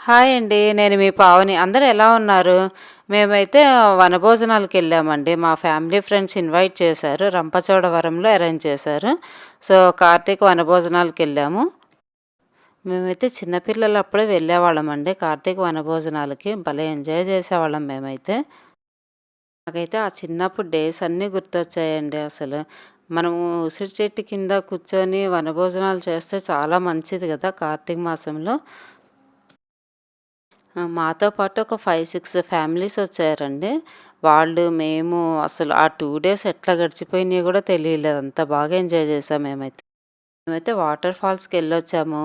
Hi అండి నేను మీ పావని. అందరు ఎలా ఉన్నారు? మేమైతే వనభోజనాలకు వెళ్ళామండి. మా ఫ్యామిలీ ఫ్రెండ్స్ ఇన్వైట్ చేశారు. రంపచోడవరంలో అరేంజ్ చేశారు. సో కార్తీక వనభోజనాలకు వెళ్ళాము. మేమైతే చిన్నపిల్లలు అప్పుడే వెళ్ళేవాళ్ళమండి కార్తీక వనభోజనాలకి భలే ఎంజాయ్ చేసేవాళ్ళం మేమైతే. నాకైతే ఆ చిన్నప్పుడు డేస్ అన్నీ గుర్తొచ్చాయండి అసలు. మనము ఉసిరి చెట్టు కింద కూర్చొని వనభోజనాలు చేస్తే చాలా మంచిది కదా కార్తీక మాసంలో మాతో పాటు ఒక 5, 6 ఫ్యామిలీస్ వచ్చారండి. వాళ్ళు, మేము అసలు ఆ టూ డేస్ ఎట్లా గడిచిపోయినాయో కూడా తెలియలేదు. అంత బాగా ఎంజాయ్ చేసాం మేమైతే. మేమైతే వాటర్ ఫాల్స్కి వెళ్ళొచ్చాము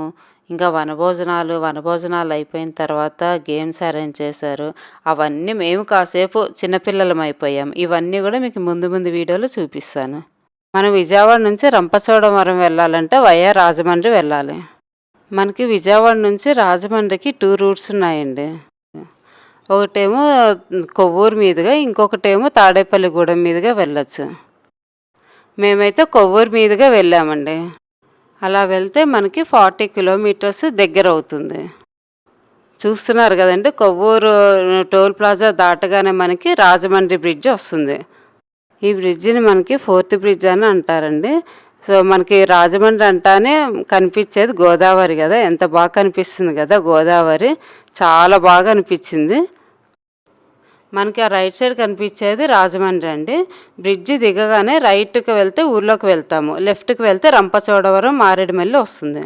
ఇంకా వనభోజనాలు, వనభోజనాలు అయిపోయిన తర్వాత గేమ్స్ అరేంజ్ చేశారు. అవన్నీ మేము కాసేపు చిన్నపిల్లలం అయిపోయాం. ఇవన్నీ కూడా మీకు ముందు ముందు వీడియోలో చూపిస్తాను. మనం విజయవాడ నుంచి రంపచోడవరం వెళ్ళాలంటే వయా రాజమండ్రి వెళ్ళాలి. మనకి విజయవాడ నుంచి రాజమండ్రికి టూ రూట్స్ ఉన్నాయండి. ఒకటేమో కొవ్వూరు మీదుగా, ఇంకొకటేమో తాడేపల్లిగూడెం మీదుగా వెళ్ళొచ్చు. మేమైతే కొవ్వూరు మీదుగా వెళ్ళామండి. అలా వెళ్తే మనకి 40 కిలోమీటర్స్ దగ్గర అవుతుంది చూస్తున్నారు కదండి కొవ్వూరు టోల్ ప్లాజా దాటగానే మనకి రాజమండ్రి బ్రిడ్జ్ వస్తుంది. ఈ బ్రిడ్జిని మనకి ఫోర్త్ బ్రిడ్జ్ అని అంటారండి. సో, మనకి రాజమండ్రి అంటానే కనిపించేది గోదావరి కదా ఎంత బాగా కనిపిస్తుంది కదా గోదావరి. చాలా బాగా అనిపించింది మనకి ఆ రైట్ సైడ్ కనిపించేది రాజమండ్రి అండి. బ్రిడ్జి దిగగానే రైట్‌కి వెళ్తే ఊర్లోకి వెళ్తాము. లెఫ్ట్‌కి వెళ్తే రంపచోడవరం, మారేడుమల్లి వస్తుంది.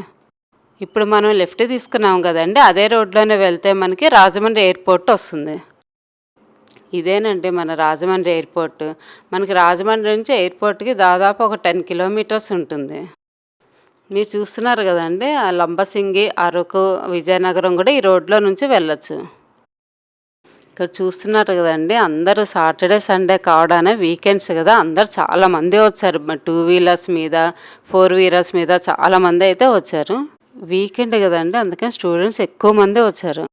ఇప్పుడు మనం లెఫ్ట్ తీసుకున్నాం కదండి అదే రోడ్‌లోనే వెళ్తే మనకి రాజమండ్రి ఎయిర్‌పోర్ట్ వస్తుంది. ఇదేనండి మన రాజమండ్రి ఎయిర్‌పోర్ట్. మనకి రాజమండ్రి నుంచి ఎయిర్‌పోర్ట్‌కి దాదాపు ఒక 10 కిలోమీటర్స్ ఉంటుంది. మీరు చూస్తున్నారు కదండి ఆ లంబసింగి, అరకు, విజయనగరం కూడా ఈ రోడ్‌లో నుంచి వెళ్ళచ్చు ఇక్కడ చూస్తున్నారు కదండి అందరూ సాటర్‌డే, సండే కావడానే వీకెండ్స్ కదా అందరూ చాలామంది వచ్చారు. టూ వీలర్స్ మీద, ఫోర్ వీలర్స్ మీద చాలామంది అయితే వచ్చారు. వీకెండ్ కదండి అందుకని స్టూడెంట్స్ ఎక్కువ మందే వచ్చారు.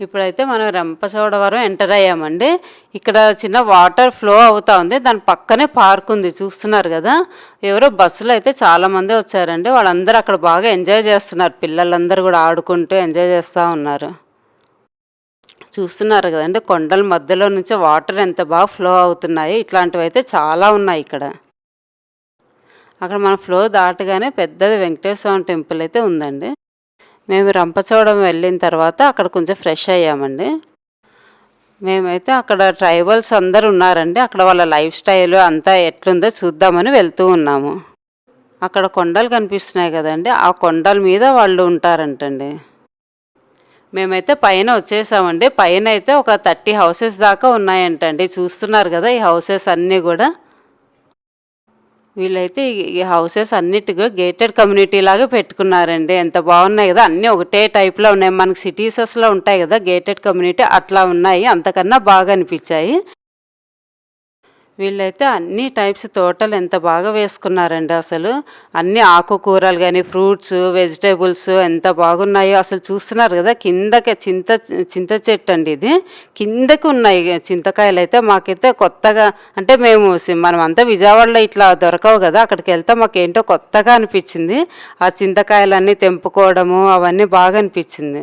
ఇప్పుడైతే మనం రంపచోడవరం ఎంటర్ అయ్యామండి. ఇక్కడ చిన్న వాటర్ ఫ్లో అవుతా ఉంది. దాని పక్కనే పార్క్ ఉంది. చూస్తున్నారు కదా ఎవరో బస్సులో అయితే చాలామంది వచ్చారండి. వాళ్ళందరూ అక్కడ బాగా ఎంజాయ్ చేస్తున్నారు. పిల్లలందరూ కూడా ఆడుకుంటూ ఎంజాయ్ చేస్తూ ఉన్నారు. చూస్తున్నారు కదండి కొండల మధ్యలో నుంచి వాటర్ ఎంత బాగా ఫ్లో అవుతున్నాయి. ఇట్లాంటివైతే చాలా ఉన్నాయి ఇక్కడ. అక్కడ మనం ఫ్లో దాటగానే పెద్దది వెంకటేశ్వర స్వామి టెంపుల్ అయితే ఉందండి. మేము రంపచోడం వెళ్ళిన తర్వాత అక్కడ కొంచెం ఫ్రెష్ అయ్యామండి. మేమైతే అక్కడ ట్రైబల్స్ అందరు ఉన్నారండి. అక్కడ వాళ్ళ లైఫ్ స్టైల్ అంతా ఎట్లుందో చూద్దామని వెళ్తూ ఉన్నాము. అక్కడ కొండలు కనిపిస్తున్నాయి కదండి ఆ కొండల మీద వాళ్ళు ఉంటారంటండి. మేమైతే పైన వచ్చేసామండి. పైన అయితే ఒక 30 హౌసెస్ దాకా ఉన్నాయంటండి. చూస్తున్నారు కదా ఈ హౌసెస్ అన్నీ కూడా వీళ్ళైతే ఈ హౌసెస్ అన్నిటిగా గేటెడ్ కమ్యూనిటీ లాగా పెట్టుకున్నారండి. ఎంత బాగున్నాయి కదా అన్నీ ఒకటే టైప్‌లో ఉన్నాయి. మనకి సిటీసెస్‌లో ఉంటాయి కదా గేటెడ్ కమ్యూనిటీ అట్లా ఉన్నాయి. అంతకన్నా బాగా అనిపించాయి వీళ్ళైతే అన్ని టైప్స్ తోటలు ఎంత బాగా వేసుకున్నారండి అసలు. అన్ని ఆకుకూరలు కానీ ఫ్రూట్స్, వెజిటేబుల్స్ ఎంత బాగున్నాయో అసలు చూస్తున్నారు కదా కిందకి చింత చింత చెట్టు అండి ఇది. కిందకి ఉన్నాయి చింతకాయలైతే మాకైతే కొత్తగా అంటే మేము మనమంతా విజయవాడలో ఇట్లా దొరకవు కదా అక్కడికి వెళ్తే మాకు మాకేంటో కొత్తగా అనిపించింది ఆ చింతకాయలన్నీ తెంపుకోవడము అవన్నీ బాగా అనిపించింది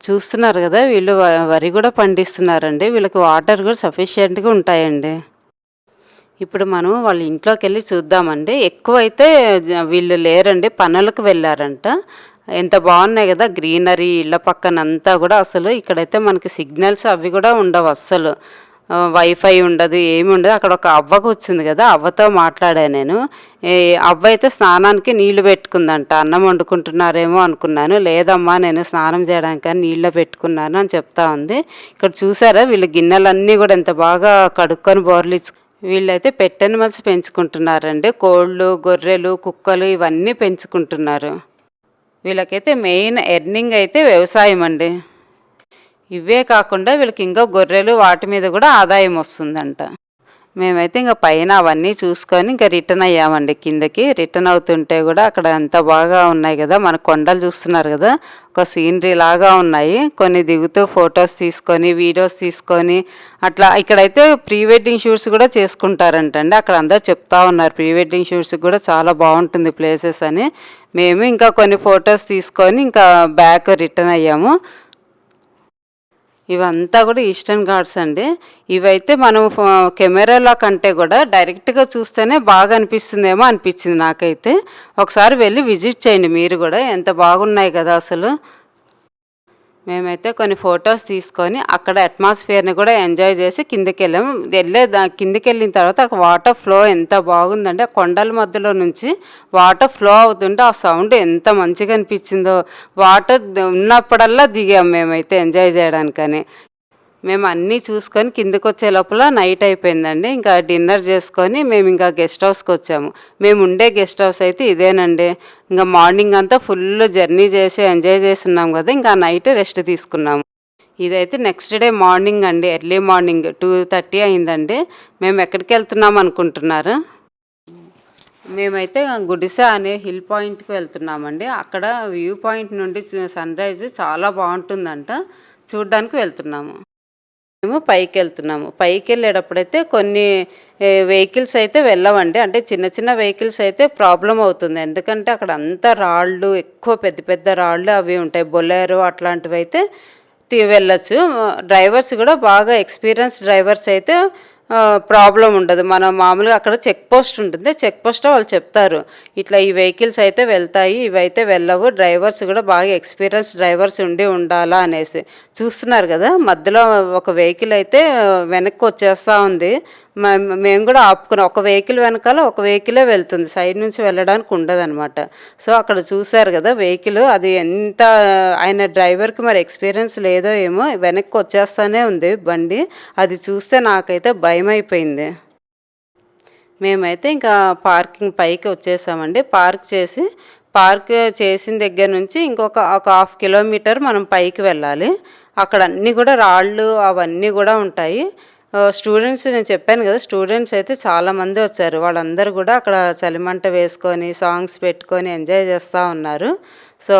చూస్తున్నారు కదా వీళ్ళు వ వరి కూడా పండిస్తున్నారండి. వీళ్ళకి వాటర్ కూడా సఫిషియెంట్‌గా ఉంటాయండి. ఇప్పుడు మనం వాళ్ళ ఇంట్లోకి వెళ్ళి చూద్దామండి. ఎక్కువైతే అయితే వీళ్ళు లేరండి. పనులకు వెళ్ళారంట ఎంత బాగున్నాయి కదా గ్రీనరీ ఇళ్ళ పక్కన అంతా కూడా అసలు ఇక్కడైతే మనకి సిగ్నల్స్ అవి కూడా ఉండవు అస్సలు. వైఫై ఉండదు. ఏమి ఉండదు. అక్కడ ఒక అవ్వ కూర్చుంది కదా అవ్వతో మాట్లాడా నేను. అవ్వ అయితే స్నానానికి నీళ్ళు పెట్టుకుందంట. అన్నం వండుకుంటున్నారేమో అనుకున్నాను. లేదమ్మా నేను స్నానం చేయడానికి నీళ్ళు పెట్టుకున్నాను అని చెప్తా ఉంది. ఇక్కడ చూసారా వీళ్ళు గిన్నెలన్నీ కూడా ఎంత బాగా కడుక్కొని బోర్లిచ్చు వీళ్ళైతే పెట్ యానిమల్స్ పెంచుకుంటున్నారండి. కోళ్ళు, గొర్రెలు, కుక్కలు ఇవన్నీ పెంచుకుంటున్నారు. వీళ్ళకైతే మెయిన్ ఎర్నింగ్ అయితే వ్యవసాయం అండి. ఇవే కాకుండా వీళ్ళకి ఇంకా గొర్రెలు వాటి మీద కూడా ఆదాయం వస్తుందంట. మేమైతే ఇంకా పైన అవన్నీ చూసుకొని ఇంకా రిటర్న్ అయ్యామండి కిందకి. రిటర్న్ అవుతుంటే కూడా అక్కడ ఎంత బాగా ఉన్నాయి కదా మన కొండలు చూస్తున్నారు కదా ఒక సీనరీ లాగా ఉన్నాయి. కొన్ని దిగుతూ ఫొటోస్ తీసుకొని వీడియోస్ తీసుకొని అట్లా ఇక్కడైతే ప్రీ వెడ్డింగ్ షూట్స్ కూడా చేసుకుంటారంటండి. అక్కడ అందరు చెప్తా ఉన్నారు ప్రీ వెడ్డింగ్ షూట్స్ కూడా చాలా బాగుంటుంది ప్లేసెస్ అని. మేము ఇంకా కొన్ని ఫొటోస్ తీసుకొని ఇంకా బ్యాక్ రిటర్న్ అయ్యాము. ఇవంతా కూడా ఈస్టర్న్ ఘాట్స్ అండి. ఇవైతే మనం కెమెరాలో కంటే కూడా డైరెక్ట్గా చూస్తేనే బాగా అనిపిస్తుందేమో అనిపించింది నాకైతే. ఒకసారి వెళ్ళి విజిట్ చేయండి మీరు కూడా. ఎంత బాగున్నాయి కదా అసలు. మేమైతే కొన్ని ఫొటోస్ తీసుకొని అక్కడ అట్మాస్ఫియర్ని కూడా ఎంజాయ్ చేసి కిందకి వెళ్ళాము వెళ్ళే దా కిందకి వెళ్ళిన తర్వాత వాటర్ ఫ్లో ఎంత బాగుందంటే కొండల మధ్యలో నుంచి వాటర్ ఫ్లో అవుతుంటే ఆ సౌండ్ ఎంత మంచిగా అనిపించిందో. వాటర్ ఉన్నప్పుడల్లా దిగాం మేమైతే ఎంజాయ్ చేయడానికని. మేము అన్నీ చూసుకొని కిందకు వచ్చే లోపల నైట్ అయిపోయిందండి. ఇంకా డిన్నర్ చేసుకొని మేము ఇంకా గెస్ట్ హౌస్కి వచ్చాము. మేము ఉండే గెస్ట్ హౌస్ అయితే ఇదేనండి. ఇంకా మార్నింగ్ అంతా ఫుల్ జర్నీ చేసి ఎంజాయ్ చేస్తున్నాం కదా ఇంకా నైట్ రెస్ట్ తీసుకున్నాము. ఇదైతే నెక్స్ట్ డే మార్నింగ్ అండి. ఎర్లీ మార్నింగ్ టూ థర్టీ అయిందండి. మేము ఎక్కడికి వెళ్తున్నాం అనుకుంటున్నారు? మేమైతే గుడిసా అనే హిల్ పాయింట్కి వెళ్తున్నామండి. అక్కడ వ్యూ పాయింట్ నుండి సన్ రైజ్ చాలా బాగుంటుందంట. చూడ్డానికి వెళ్తున్నాము. మేము పైకి వెళ్తున్నాము పైకి వెళ్ళేటప్పుడైతే కొన్ని వెహికల్స్ అయితే వెళ్ళవండి. అంటే చిన్న చిన్న వెహికల్స్ అయితే ప్రాబ్లం అవుతుంది. ఎందుకంటే అక్కడ అంతా రాళ్ళు ఎక్కువ పెద్ద పెద్ద రాళ్ళు అవి ఉంటాయి. బొలేరో అట్లాంటివి అయితే తీ వెళ్ళచ్చు. డ్రైవర్స్ కూడా బాగా ఎక్స్పీరియన్స్ డ్రైవర్స్ అయితే ప్రాబ్లం ఉండదు. మనం మామూలుగా అక్కడ చెక్ పోస్ట్ ఉంటుంది. చెక్ పోస్ట్ వాళ్ళు చెప్తారు. ఇట్లా ఈ వెహికల్స్ అయితే వెళ్తాయి ఇవైతే వెళ్ళవు డ్రైవర్స్ కూడా బాగా ఎక్స్పీరియన్స్ డ్రైవర్స్ ఉండి ఉండాలా అనేసి చూస్తున్నారు కదా. మధ్యలో ఒక వెహికల్ అయితే వెనక్కి వచ్చేస్తూ ఉంది. మేము కూడా ఆపుకున్నాం. ఒక వెహికల్ వెనకాల ఒక వెహికలే వెళ్తుంది. సైడ్ నుంచి వెళ్ళడానికి ఉండదనమాట సో అక్కడ చూశారు కదా వెహికల్. అది ఎంత ఆయన డ్రైవర్కి మరి ఎక్స్పీరియన్స్ లేదో ఏమో వెనక్కి వచ్చేస్తానే ఉంది బండి. అది చూస్తే నాకైతే భయం అయిపోయింది మేమైతే ఇంకా పార్కింగ్ పైకి వచ్చేసామండి. పార్క్ చేసి పార్క్ చేసిన దగ్గర నుంచి ఇంకొక ఒక హాఫ్ కిలోమీటర్ మనం పైకి వెళ్ళాలి. అక్కడ అన్నీ కూడా రాళ్ళు అవన్నీ కూడా ఉంటాయి. స్టూడెంట్స్ నేను చెప్పాను కదా స్టూడెంట్స్ అయితే చాలామంది వచ్చారు. వాళ్ళందరూ కూడా అక్కడ చలిమంట వేసుకొని సాంగ్స్ పెట్టుకొని ఎంజాయ్ చేస్తూ ఉన్నారు. సో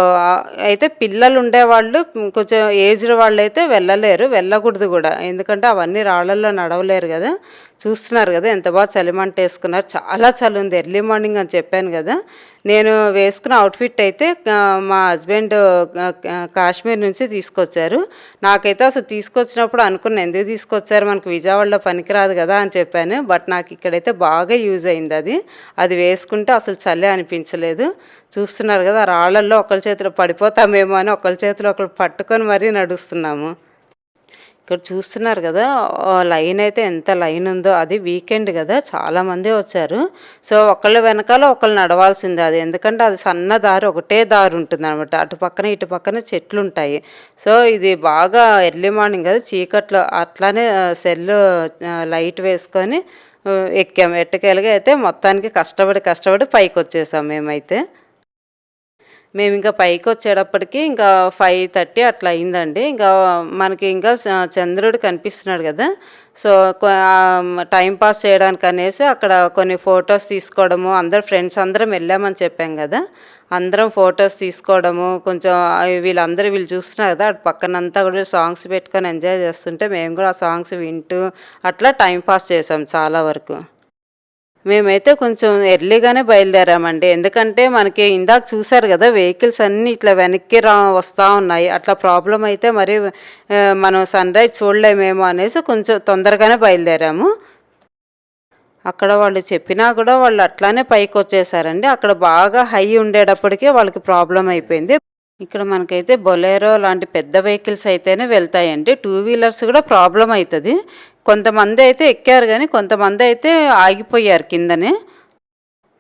అయితే పిల్లలు ఉండేవాళ్ళు కొంచెం ఏజ్డ్ వాళ్ళు అయితే వెళ్ళలేరు వెళ్ళకూడదు కూడా. ఎందుకంటే అవన్నీ రాళ్ళల్లో నడవలేరు కదా. చూస్తున్నారు కదా ఎంత బాగా చలిమంట వేసుకున్నారు చాలా చలి ఉంది ఎర్లీ మార్నింగ్ అని చెప్పాను కదా. నేను వేసుకున్న అవుట్ఫిట్ అయితే మా హస్బెండ్ కాశ్మీర్ నుంచి తీసుకొచ్చారు. నాకైతే అసలు తీసుకొచ్చినప్పుడు అనుకున్నా ఎందుకు తీసుకొచ్చారు? మనకు విజయవాడలో పనికిరాదు కదా అని చెప్పాను. బట్ నాకు ఇక్కడైతే బాగా యూజ్ అయింది అది. అది వేసుకుంటే అసలు చలి అనిపించలేదు. చూస్తున్నారు కదా రాళ్ళల్లో ఒకరి చేతిలో పడిపోతామేమో అని ఒకరి చేతిలో ఒకరు పట్టుకొని మరీ నడుస్తున్నాము. ఇక్కడ చూస్తున్నారు కదా లైన్ అయితే ఎంత లైన్ ఉందో అది వీకెండ్ కదా చాలామంది వచ్చారు. సో ఒకళ్ళ వెనకాల ఒకళ్ళు నడవాల్సిందే అది. ఎందుకంటే అది సన్న దారి ఒకటే దారి ఉంటుంది అనమాట అటు పక్కన ఇటు పక్కన చెట్లు ఉంటాయి సో ఇది బాగా ఎర్లీ మార్నింగ్ కదా చీకట్లో అట్లానే సెల్ లైట్ వేసుకొని ఎక్కాము. ఎట్టకేలుగా అయితే మొత్తానికి కష్టపడి కష్టపడి పైకి వచ్చేసాం మేమైతే. మేము ఇంకా పైకి వచ్చేటప్పటికి ఇంకా ఫైవ్ థర్టీ అట్లా అయిందండి. ఇంకా మనకి ఇంకా చ- చంద్రుడు కనిపిస్తున్నాడు కదా. సో టైం పాస్ చేయడానికి అనేసి అక్కడ కొన్ని ఫొటోస్ తీసుకోవడము అందరు ఫ్రెండ్స్ అందరం వెళ్ళామని చెప్పాం కదా. అందరం ఫొటోస్ తీసుకోవడము కొంచెం వీళ్ళందరూ వీళ్ళు చూస్తున్నారు కదా అటు పక్కనంతా కూడా సాంగ్స్ పెట్టుకొని ఎంజాయ్ చేస్తుంటే మేము కూడా ఆ సాంగ్స్ వింటూ అట్లా టైం పాస్ చేసాం చాలా వరకు. మేమైతే కొంచెం ఎర్లీగానే బయలుదేరామండి. ఎందుకంటే మనకి ఇందాక చూశారు కదా వెహికల్స్ అన్నీ ఇట్లా వెనక్కి రా వస్తూ ఉన్నాయి. అట్లా ప్రాబ్లం అయితే మరి మనం సన్ రైజ్ చూడలేమేమో అనేసి కొంచెం తొందరగానే బయలుదేరాము. అక్కడ వాళ్ళు చెప్పినా కూడా వాళ్ళు అట్లానే పైకి వచ్చేసారండి. అక్కడ బాగా హై ఉండేటప్పటికే వాళ్ళకి ప్రాబ్లం అయిపోయింది. ఇక్కడ మనకైతే బొలేరో లాంటి పెద్ద వెహికల్స్ అయితేనే వెళ్తాయండి. టూ వీలర్స్ కూడా ప్రాబ్లం అవుతుంది కొంతమంది అయితే ఎక్కారు కానీ కొంతమంది అయితే ఆగిపోయారు కిందనే.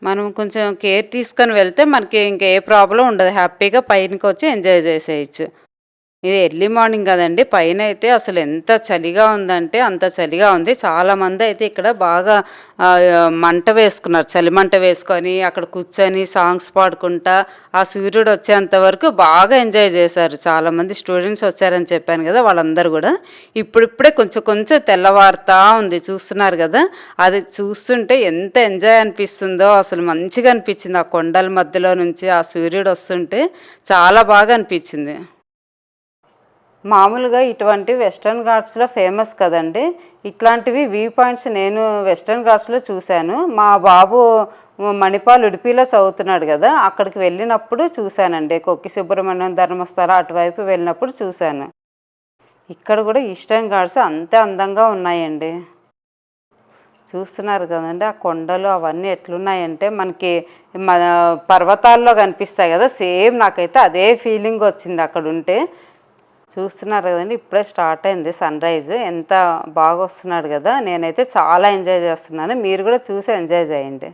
మనం కొంచెం కేర్ తీసుకొని వెళ్తే మనకి ఇంకా ఏ ప్రాబ్లం ఉండదు. హ్యాపీగా పైనకి వచ్చి ఎంజాయ్ చేసేయచ్చు. ఇది ఎర్లీ మార్నింగ్ కదండి పైన అయితే అసలు ఎంత చలిగా ఉందంటే అంత చలిగా ఉంది. చాలామంది అయితే ఇక్కడ బాగా మంట వేసుకున్నారు. చలి మంట వేసుకొని అక్కడ కూర్చొని సాంగ్స్ పాడుకుంటా ఆ సూర్యుడు వచ్చేంత వరకు బాగా ఎంజాయ్ చేశారు. చాలామంది స్టూడెంట్స్ వచ్చారని చెప్పాను కదా! వాళ్ళందరూ కూడా ఇప్పుడిప్పుడే కొంచెం కొంచెం తెల్లవారుతా ఉంది. చూస్తున్నారు కదా అది చూస్తుంటే ఎంత ఎంజాయ్ అనిపిస్తుందో అసలు మంచిగా అనిపించింది. ఆ కొండల మధ్యలో నుంచి ఆ సూర్యుడు వస్తుంటే చాలా బాగా అనిపించింది. మామూలుగా ఇటువంటి వెస్ట్రన్ ఘాట్స్‌లో ఫేమస్ కదండి ఇట్లాంటివి వ్యూ పాయింట్స్ నేను వెస్ట్రన్ ఘాట్స్‌లో చూశాను. మా బాబు మణిపాల్ ఉడిపిలో చదువుతున్నాడు కదా అక్కడికి వెళ్ళినప్పుడు చూశానండి. కొక్కి సుబ్రహ్మణ్యం, ధర్మస్థల అటువైపు వెళ్ళినప్పుడు చూశాను. ఇక్కడ కూడా ఈస్టర్న్ ఘాట్స్ అంతే అందంగా ఉన్నాయండి. చూస్తున్నారు కదండి ఆ కొండలు అవన్నీ ఎట్లున్నాయంటే మనకి మన పర్వతాల్లో కనిపిస్తాయి కదా సేమ్ నాకైతే అదే ఫీలింగ్ వచ్చింది అక్కడ ఉంటే చూస్తున్నారు కదండీ! ఇప్పుడే స్టార్ట్ అయింది సన్‌రైజ్. ఎంత బాగా వస్తున్నాడు కదా నేనైతే చాలా ఎంజాయ్ చేస్తున్నాను. మీరు కూడా చూసి ఎంజాయ్ చేయండి.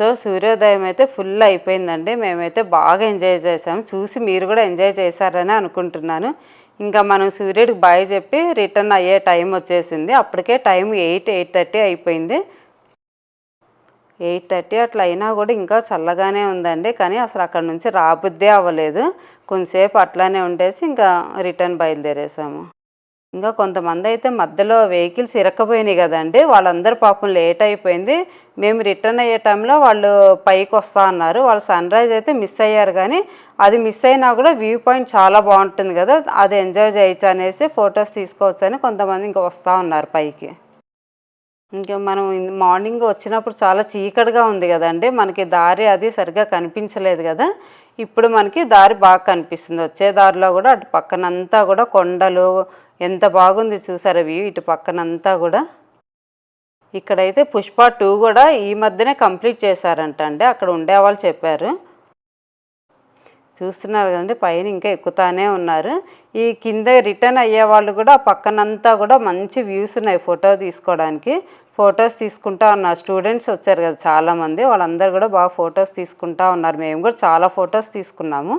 సో, సూర్యోదయం అయితే ఫుల్ అయిపోయిందండి. మేమైతే బాగా ఎంజాయ్ చేసాము. చూసి మీరు కూడా ఎంజాయ్ చేశారని అనుకుంటున్నాను. ఇంకా మనం సూర్యుడికి బాయ్ చెప్పి రిటర్న్ అయ్యే టైం వచ్చేసింది. అప్పటికే టైం 8, 8:30 అయిపోయింది. 8:30 అట్లా అయినా కూడా ఇంకా చల్లగానే ఉందండి. కానీ అసలు అక్కడ నుంచి రాబుద్దే అవ్వలేదు. కొంతసేపు అట్లానే ఉండేసి ఇంకా రిటర్న్ బయలుదేరేసాము. ఇంకా కొంతమంది అయితే మధ్యలో వెహికల్స్ ఇరక్కపోయినాయి కదండి వాళ్ళందరూ పాపం లేట్ అయిపోయింది. మేము రిటర్న్ అయ్యే టైంలో వాళ్ళు పైకి వస్తా అన్నారు. వాళ్ళు సన్‌రైజ్ అయితే మిస్ అయ్యారు కానీ అది మిస్ అయినా కూడా వ్యూ పాయింట్ చాలా బాగుంటుంది కదా అది ఎంజాయ్ చేయొచ్చు అనేసి ఫోటోస్ తీసుకోవచ్చని కొంతమంది ఇంక వస్తూ ఉన్నారు పైకి. ఇంకా మనం మార్నింగ్ వచ్చినప్పుడు చాలా చీకటిగా ఉంది కదండి మనకి దారి అది సరిగ్గా కనిపించలేదు కదా ఇప్పుడు మనకి దారి బాగా కనిపిస్తుంది. వచ్చే దారిలో కూడా అటు పక్కనంతా కూడా కొండలు ఎంత బాగుంది చూసారా వ్యూ ఇటు పక్కనంతా కూడా ఇక్కడైతే 'పుష్ప టూ కూడా ఈ మధ్యనే కంప్లీట్ చేశారంట అండి. అక్కడ ఉండేవాళ్ళు చెప్పారు. చూస్తున్నారు కదండీ! పైన ఇంకా ఎక్కుతానే ఉన్నారు. ఈ కింద రిటర్న్ అయ్యే వాళ్ళు కూడా పక్కనంతా కూడా మంచి వ్యూస్ ఉన్నాయి ఫోటో తీసుకోవడానికి. ఫోటోస్ తీసుకుంటా ఉన్నారు. స్టూడెంట్స్ వచ్చారు కదా చాలామంది. వాళ్ళందరూ కూడా బాగా ఫొటోస్ తీసుకుంటా ఉన్నారు. మేము కూడా చాలా ఫొటోస్ తీసుకున్నాము.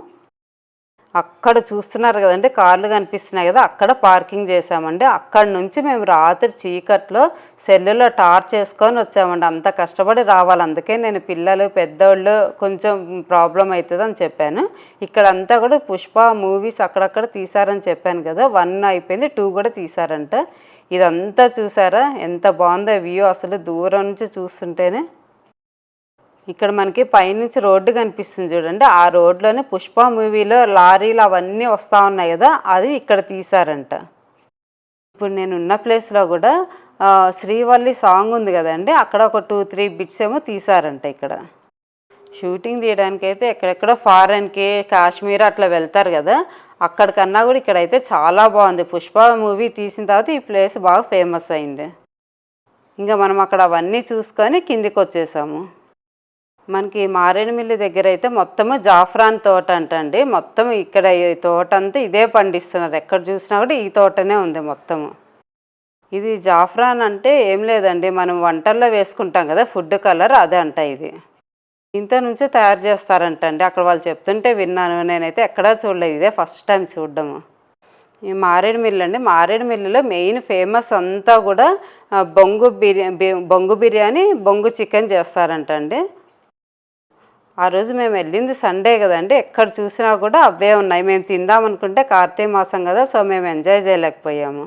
అక్కడ చూస్తున్నారు కదండి కార్లు కనిపిస్తున్నాయి కదా అక్కడ పార్కింగ్ చేశామండి. అక్కడ నుంచి మేము రాత్రి చీకట్లో సెల్లులో టార్చ్ చేసుకొని వచ్చామండి. అంత కష్టపడి రావాలి. అందుకే నేను పిల్లలు, పెద్దోళ్ళు కొంచెం ప్రాబ్లం అవుతుంది అని చెప్పాను. ఇక్కడంతా కూడా 'పుష్ప' మూవీస్ అక్కడక్కడ తీశారని చెప్పాను కదా వన్ అయిపోయింది. టూ కూడా తీశారంట. ఇదంతా చూసారా? ఎంత బాగుందో వ్యూ అసలు దూరం నుంచి చూస్తుంటేనే. ఇక్కడ మనకి పైనుంచి రోడ్డు కనిపిస్తుంది చూడండి. ఆ రోడ్‌లోనే 'పుష్ప' మూవీలో లారీలు అవన్నీ వస్తూ ఉన్నాయి కదా అది ఇక్కడ తీశారంట. ఇప్పుడు నేను ఉన్న ప్లేస్‌లో కూడా 'శ్రీవల్లి' సాంగ్ ఉంది కదండి అక్కడ ఒక 2, 3 బిట్స్ ఏమో తీశారంట ఇక్కడ. షూటింగ్ తీయడానికైతే ఎక్కడెక్కడో ఫారెన్‌కి, కాశ్మీర్ అట్లా వెళ్తారు కదా అక్కడికన్నా కూడా ఇక్కడైతే చాలా బాగుంది 'పుష్ప' మూవీ తీసిన తర్వాత ఈ ప్లేస్ బాగా ఫేమస్ అయింది. ఇంకా మనం అక్కడ అవన్నీ చూసుకొని కిందికొచ్చేసాము. మనకి మారేడుమిల్లి దగ్గర అయితే మొత్తము జాఫ్రాన్ తోట అంటండి. మొత్తం ఇక్కడ ఈ తోటంతా ఇదే పండిస్తున్నారు. ఎక్కడ చూసినా కూడా ఈ తోటనే ఉంది మొత్తము. ఇది జాఫ్రాన్ అంటే ఏం లేదండి. మనం వంటల్లో వేసుకుంటాం కదా ఫుడ్ కలర్ అదే అంట ఇది. ఇంత నుంచే తయారు చేస్తారంటండి. అక్కడ వాళ్ళు చెప్తుంటే విన్నాను. నేనైతే ఎక్కడా చూడలేదు. ఇదే ఫస్ట్ టైం చూడడము ఈ మారేడుమిల్లి అండి. మారేడుమిల్లిలో మెయిన్ ఫేమస్ అంతా కూడా బొంగు బిర్యా బొంగు బిర్యానీ, బొంగు చికెన్ చేస్తారంటండి. ఆ రోజు మేము వెళ్ళింది సండే కదండి ఎక్కడ చూసినా కూడా అవే ఉన్నాయి. మేము తిందామనుకుంటే కార్తీక మాసం కదా సో, మేము ఎంజాయ్ చేయలేకపోయాము.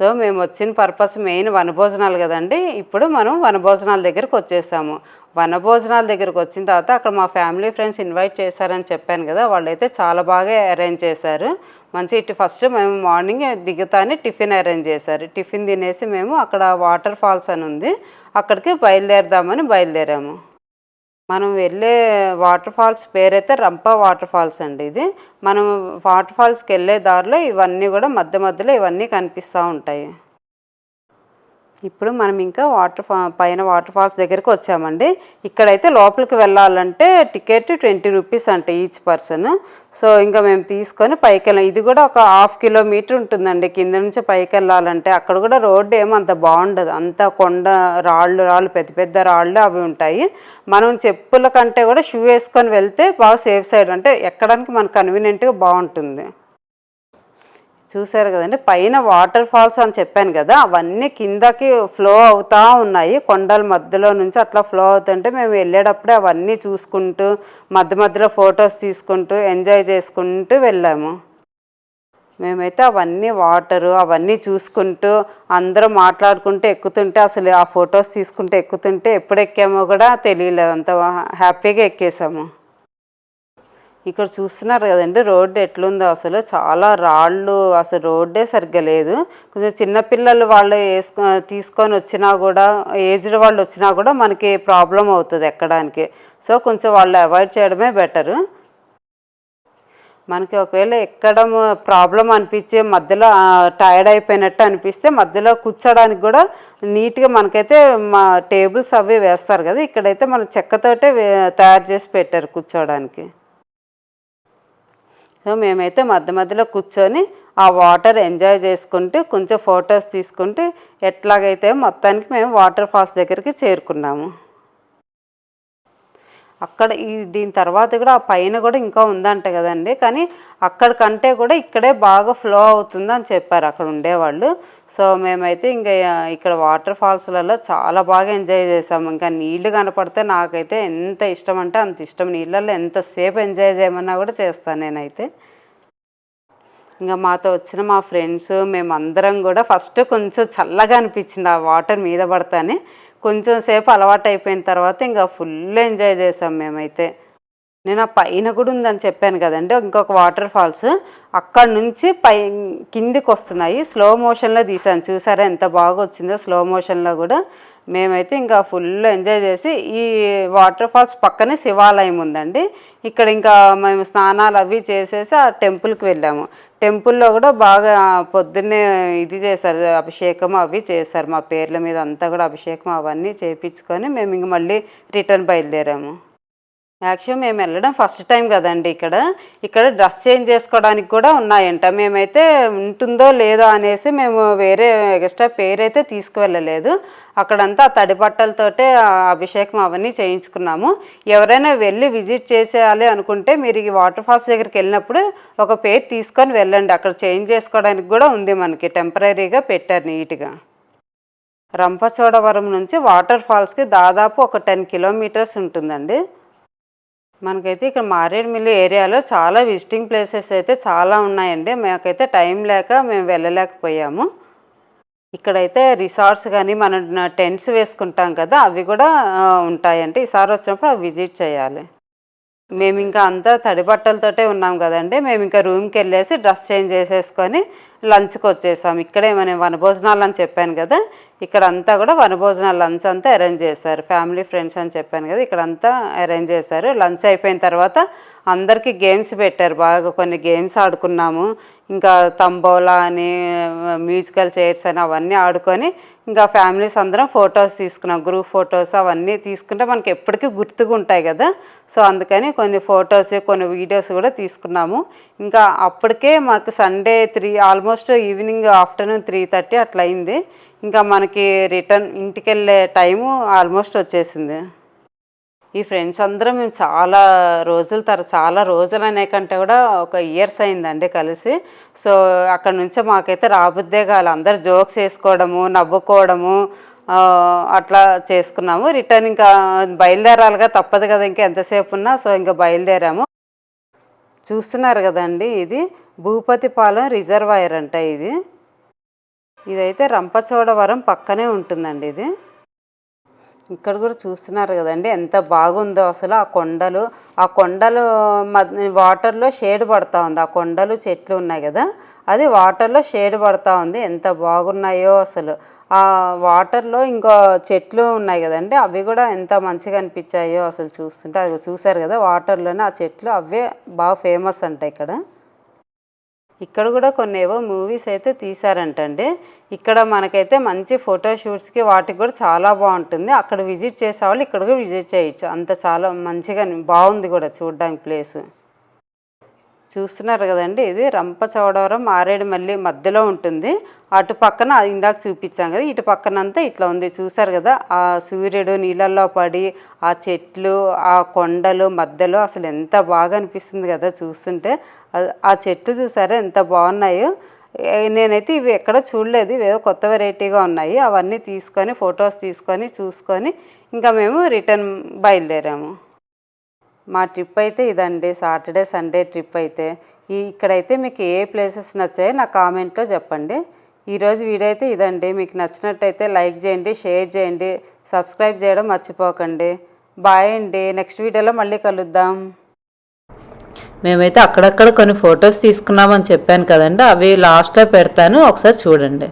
సో, మేము వచ్చిన పర్పస్ మెయిన్ వనభోజనాలు కదండి ఇప్పుడు మనం వనభోజనాల దగ్గరకొచ్చేసాము. వనభోజనాల దగ్గరకొచ్చిన తర్వాత అక్కడ మా ఫ్యామిలీ ఫ్రెండ్స్ ఇన్వైట్ చేశారని చెప్పాను కదా వాళ్ళైతే చాలా బాగా అరేంజ్ చేశారు. మంచి ఇటు ఫస్ట్ మేము మార్నింగ్ దిగుతానే టిఫిన్ అరేంజ్ చేశారు. టిఫిన్ తినేసి మేము అక్కడ వాటర్ ఫాల్స్ అని ఉంది. అక్కడికి బయలుదేరదామని బయలుదేరాము. మనం వెళ్ళే వాటర్ ఫాల్స్ పేరైతే రంప వాటర్ ఫాల్స్ అండి ఇది. మనం వాటర్ ఫాల్స్కి వెళ్ళే దారిలో ఇవన్నీ కూడా మధ్య మధ్యలో ఇవన్నీ కనిపిస్తూ ఉంటాయి. ఇప్పుడు మనం ఇంకా వాటర్ ఫా పైన వాటర్ ఫాల్స్ దగ్గరికి వచ్చామండి. ఇక్కడైతే లోపలికి వెళ్ళాలంటే టికెట్ ట్వంటీ రూపీస్ అంటే ఈచ్ పర్సన్. సో ఇంకా మేము తీసుకొని పైకి వెళ్ళాం ఇది కూడా ఒక హాఫ్ కిలోమీటర్ ఉంటుందండి. కింద నుంచి పైకి వెళ్ళాలంటే అక్కడ కూడా రోడ్డు ఏమో అంత బాగుండదు. అంత కొండ రాళ్ళు రాళ్ళు పెద్ద పెద్ద రాళ్ళు అవి ఉంటాయి. మనం చెప్పుల కంటే కూడా షూ వేసుకొని వెళ్తే బాగా సేఫ్ సైడ్. అంటే ఎక్కడానికి మనకు కన్వీనియంట్గా బాగుంటుంది. చూసారు కదండి. పైన వాటర్ ఫాల్స్ అని చెప్పాను కదా అవన్నీ కిందకి ఫ్లో అవుతూ ఉన్నాయి. కొండల మధ్యలో నుంచి అట్లా ఫ్లో అవుతుంటే మేము వెళ్ళేటప్పుడే అవన్నీ చూసుకుంటూ మధ్య మధ్యలో ఫొటోస్ తీసుకుంటూ ఎంజాయ్ చేసుకుంటూ వెళ్ళాము. మేమైతే అవన్నీ వాటరు అవన్నీ చూసుకుంటూ అందరం మాట్లాడుకుంటూ ఎక్కుతుంటే అసలు ఆ ఫొటోస్ తీసుకుంటూ ఎక్కుతుంటే ఎప్పుడు ఎక్కామో కూడా తెలియలేదు. అంత హ్యాపీగా ఎక్కేసాము. ఇక్కడ చూస్తున్నారు కదండి రోడ్డు ఎట్లుందో అసలు. చాలా రాళ్ళు అసలు రోడ్డే సరిగ్గా లేదు. కొంచెం చిన్నపిల్లలు వాళ్ళు వేసుకు తీసుకొని వచ్చినా కూడా ఏజ్డ్ వాళ్ళు వచ్చినా కూడా మనకి ప్రాబ్లం అవుతుంది ఎక్కడానికి. సో కొంచెం వాళ్ళు అవాయిడ్ చేయడమే బెటరు. మనకి ఒకవేళ ఎక్కడం ప్రాబ్లం అనిపించే మధ్యలో టైర్డ్ అయిపోయినట్టు అనిపిస్తే మధ్యలో కూర్చోడానికి కూడా నీట్గా మనకైతే మా టేబుల్స్ అవి వేస్తారు కదా. ఇక్కడైతే మన చెక్కతోటే తయారు చేసి పెట్టారు కూర్చోడానికి. సో మేమైతే మధ్య మధ్యలో కూర్చొని ఆ వాటర్ ఎంజాయ్ చేసుకుంటూ కొంచెం ఫొటోస్ తీసుకుంటూ ఎట్లాగైతే మొత్తానికి మేము వాటర్ ఫాల్స్ దగ్గరికి చేరుకున్నాము. అక్కడ ఈ దీని తర్వాత కూడా ఆ పైన కూడా ఇంకా ఉందంట కదండి. కానీ అక్కడికంటే కూడా ఇక్కడే బాగా ఫ్లో అవుతుంది అని చెప్పారు అక్కడ ఉండేవాళ్ళు. సో మేమైతే ఇంకా ఇక్కడ వాటర్ ఫాల్స్లలో చాలా బాగా ఎంజాయ్ చేసాము. ఇంకా నీళ్ళు కనపడితే నాకైతే ఎంత ఇష్టం అంటే అంత ఇష్టం. నీళ్ళల్లో ఎంతసేపు ఎంజాయ్ చేయమన్నా కూడా చేస్తాను నేనైతే. ఇంకా మాతో వచ్చిన మా ఫ్రెండ్స్ మేమందరం కూడా ఫస్ట్ కొంచెం చల్లగా అనిపించింది ఆ వాటర్ మీద పడతానే. కొంచెం సేపు అలవాటు అయిపోయిన తర్వాత ఇంకా ఫుల్ ఎంజాయ్ చేసాం మేమైతే. నేను ఆ పైన కూడా ఉందని చెప్పాను కదండి ఇంకొక వాటర్ ఫాల్స్. అక్కడ నుంచి పై కిందికి వస్తున్నాయి. స్లో మోషన్లో తీసాను చూసారా ఎంత బాగా వచ్చిందో స్లో మోషన్లో కూడా. మేమైతే ఇంకా ఫుల్ ఎంజాయ్ చేసి ఈ వాటర్ ఫాల్స్ పక్కనే శివాలయం ఉందండి. ఇక్కడ ఇంకా మేము స్నానాలు అవి చేసేసి ఆ టెంపుల్కి వెళ్ళాము. టెంపుల్లో కూడా బాగా పొద్దున్నే ఇది చేశారు అభిషేకం అవి చేశారు. మా పేర్ల మీద అంతా కూడా అభిషేకం అవన్నీ చేయించుకొని మేము ఇంక మళ్ళీ రిటర్న్ బయలుదేరాము. యాక్చువల్ మేము వెళ్ళడం ఫస్ట్ టైం కదండి ఇక్కడ. ఇక్కడ డ్రెస్ చేంజ్ చేసుకోవడానికి కూడా ఉన్నాయంట. మేమైతే ఉంటుందో లేదో అనేసి మేము వేరే ఎక్స్ట్రా పేరైతే తీసుకువెళ్ళలేదు. అక్కడంతా తడి బట్టలతోటే అభిషేకం అవన్నీ చేయించుకున్నాము. ఎవరైనా వెళ్ళి విజిట్ చేసేయాలి అనుకుంటే మీరు ఈ వాటర్ ఫాల్స్ దగ్గరికి వెళ్ళినప్పుడు ఒక పేరు తీసుకొని వెళ్ళండి. అక్కడ చేంజ్ చేసుకోవడానికి కూడా ఉంది మనకి. టెంపరీగా పెట్టారు నీట్గా. రంపచోడవరం నుంచి వాటర్ ఫాల్స్కి దాదాపు ఒక టెన్ కిలోమీటర్స్ ఉంటుందండి. మనకైతే ఇక్కడ మారేడుమిల్లి ఏరియాలో చాలా విజిటింగ్ ప్లేసెస్ అయితే చాలా ఉన్నాయండి. మాకైతే టైం లేక మేము వెళ్ళలేకపోయాము. ఇక్కడైతే రిసార్ట్స్ కానీ మనం టెంట్స్ వేసుకుంటాం కదా అవి కూడా ఉంటాయండి. ఈసారి వచ్చినప్పుడు అవి విజిట్ చేయాలి. మేము ఇంకా అంతా తడి బట్టలతోటే ఉన్నాం కదండి. మేము ఇంకా రూమ్కి వెళ్ళేసి డ్రెస్ చేంజ్ చేసేసుకొని లంచ్కి వచ్చేసాం ఇక్కడే మనం వనభోజనాలు అని చెప్పాను కదా. ఇక్కడ అంతా కూడా వనభోజనాలు లంచ్ అంతా అరేంజ్ చేశారు. ఫ్యామిలీ ఫ్రెండ్స్ అని చెప్పాను కదా. ఇక్కడ అంతా అరేంజ్ చేశారు. లంచ్ అయిపోయిన తర్వాత అందరికీ గేమ్స్ పెట్టారు బాగా. కొన్ని గేమ్స్ ఆడుకున్నాము. ఇంకా తంబోలా అని మ్యూజికల్ చైర్స్ అని అవన్నీ ఆడుకొని ఇంకా ఫ్యామిలీస్ అందరం ఫొటోస్ తీసుకున్నాం. గ్రూప్ ఫొటోస్ అవన్నీ తీసుకుంటే మనకి ఎప్పటికీ గుర్తుగా ఉంటాయి కదా. సో అందుకని కొన్ని ఫొటోస్ కొన్ని వీడియోస్ కూడా తీసుకున్నాము. ఇంకా అప్పటికే మాకు Sunday three almost evening afternoon three thirty అట్లా అయింది ఇంకా మనకి రిటర్న్ ఇంటికి వెళ్ళే టైము ఆల్మోస్ట్ వచ్చేసింది. ఈ ఫ్రెండ్స్ అందరం మేము చాలా రోజుల తర్వాత చాలా రోజులు అనే కంటే కూడా ఒక ఇయర్స్ అయిందండి కలిసి. సో అక్కడ నుంచి మాకైతే రాబుద్దే కాదు అందరు జోక్స్ వేసుకోవడము నవ్వుకోవడము అట్లా చేసుకున్నాము. రిటర్న్ ఇంకా బయలుదేరాలిగా తప్పదు కదా ఇంకా ఎంతసేపు ఉన్నా. సో ఇంకా బయలుదేరాము. చూస్తున్నారు కదండి ఇది. భూపతిపాలెం రిజర్వాయర్ అంట ఇది. ఇదైతే రంపచోడవరం పక్కనే ఉంటుందండి ఇది. ఇక్కడ కూడా చూస్తున్నారు కదండి ఎంత బాగుందో అసలు ఆ కొండలు. ఆ కొండలు వాటర్లో షేడ్ పడతా ఉంది. ఆ కొండలు చెట్లు ఉన్నాయి కదా అది వాటర్లో షేడ్ పడతా ఉంది. ఎంత బాగున్నాయో అసలు. ఆ వాటర్లో ఇంకో చెట్లు ఉన్నాయి కదండి అవి కూడా ఎంత మంచిగా అనిపించాయో అసలు చూస్తుంటే అది చూసారు కదా వాటర్లోనే ఆ చెట్లు అవే బాగా ఫేమస్ అంట ఇక్కడ. ఇక్కడ కూడా కొన్ని ఏవో మూవీస్ అయితే తీశారంటండి. ఇక్కడ మనకైతే మంచి ఫోటో షూట్స్కి వాటికి కూడా చాలా బాగుంటుంది. అక్కడ విజిట్ చేసే వాళ్ళు ఇక్కడ కూడా విజిట్ చేయొచ్చు. అంత చాలా మంచిగా బాగుంది కూడా చూడడానికి ప్లేస్ చూస్తున్నారు కదండి. ఇది రంపచోడవరం మారేడుమల్లి మధ్యలో ఉంటుంది. అటు పక్కన ఇందాక చూపించాం కదా ఇటు పక్కన అంతా ఇట్లా ఉంది. చూసారు కదా ఆ సూర్యుడు నీళ్ళల్లో పడి ఆ చెట్లు ఆ కొండలు మధ్యలో అసలు ఎంత బాగా అనిపిస్తుంది కదా చూస్తుంటే. ఆ- చెట్లు చూసారా ఎంత బాగున్నాయో. నేనైతే ఇవి ఎక్కడ చూడలేదు ఇవేవో కొత్త వెరైటీగా ఉన్నాయి. అవన్నీ తీసుకొని ఫొటోస్ తీసుకొని చూసుకొని ఇంకా మేము రిటర్న్ బయలుదేరాము. మా ట్రిప్ అయితే ఇదండి. సాటర్డే సండే ట్రిప్ అయితే. ఈ ఇక్కడైతే మీకు ఏ ప్లేసెస్ నచ్చాయో నా కామెంట్లో చెప్పండి. ఈరోజు వీడియో అయితే ఇదండి. మీకు నచ్చినట్టయితే లైక్ చేయండి షేర్ చేయండి సబ్స్క్రైబ్ చేయడం మర్చిపోకండి. బాయ్ అండి. నెక్స్ట్ వీడియోలో మళ్ళీ కలుద్దాం. మేమైతే అక్కడక్కడ కొన్ని ఫొటోస్ తీసుకున్నామని చెప్పాను కదండి. అవి లాస్ట్లో పెడతాను. ఒకసారి చూడండి.